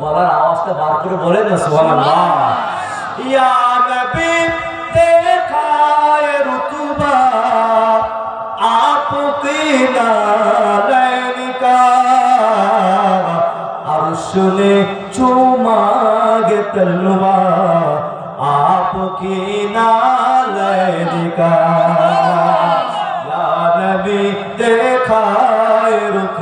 গলার আওয়াজটা বার করে বলেন না সুহান আল্লাহ ইয়া নবী দেখায় রুতুবা আপকে না শুনে চুমাগে তলবা আপকে না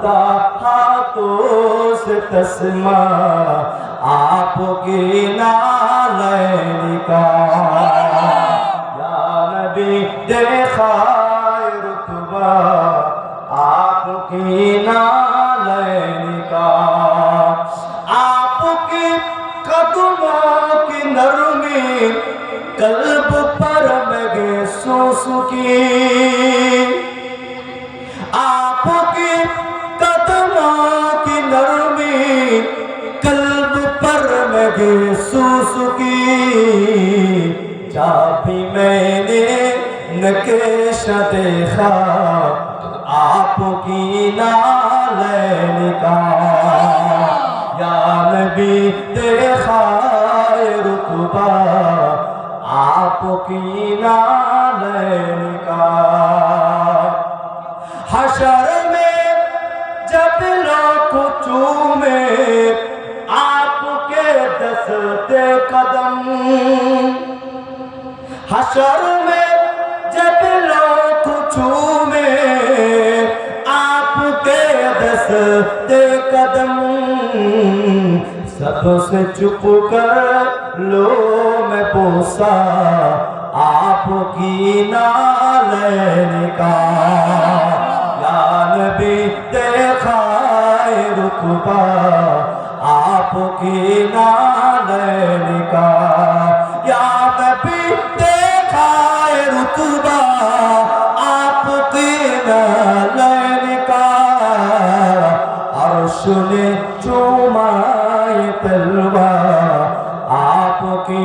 تھا ہاتھوں سے تسمہ آپ کی نالین کا۔ یا نبی دیکھا رتبہ آپ کی نالین کا۔ آپ کی قدموں کی نرمی، قلب پر بگے سوسو کی۔ بھی میں نے نکیشہ دیکھا، آپ کی نالین کا۔ یا نبی دیکھا رکبہ آپ کی نالین کا۔ حشر میں جب لاکھ چومے حشر میں، جب لوگ چومے، آپ کے دست قدم سب سے چپ کر لو، میں پوسا آپ کی نالین کا۔ یا بھی دیکھائے رکبہ آپ کی نالین کا۔ শুনে চুমায় তলবা আপকে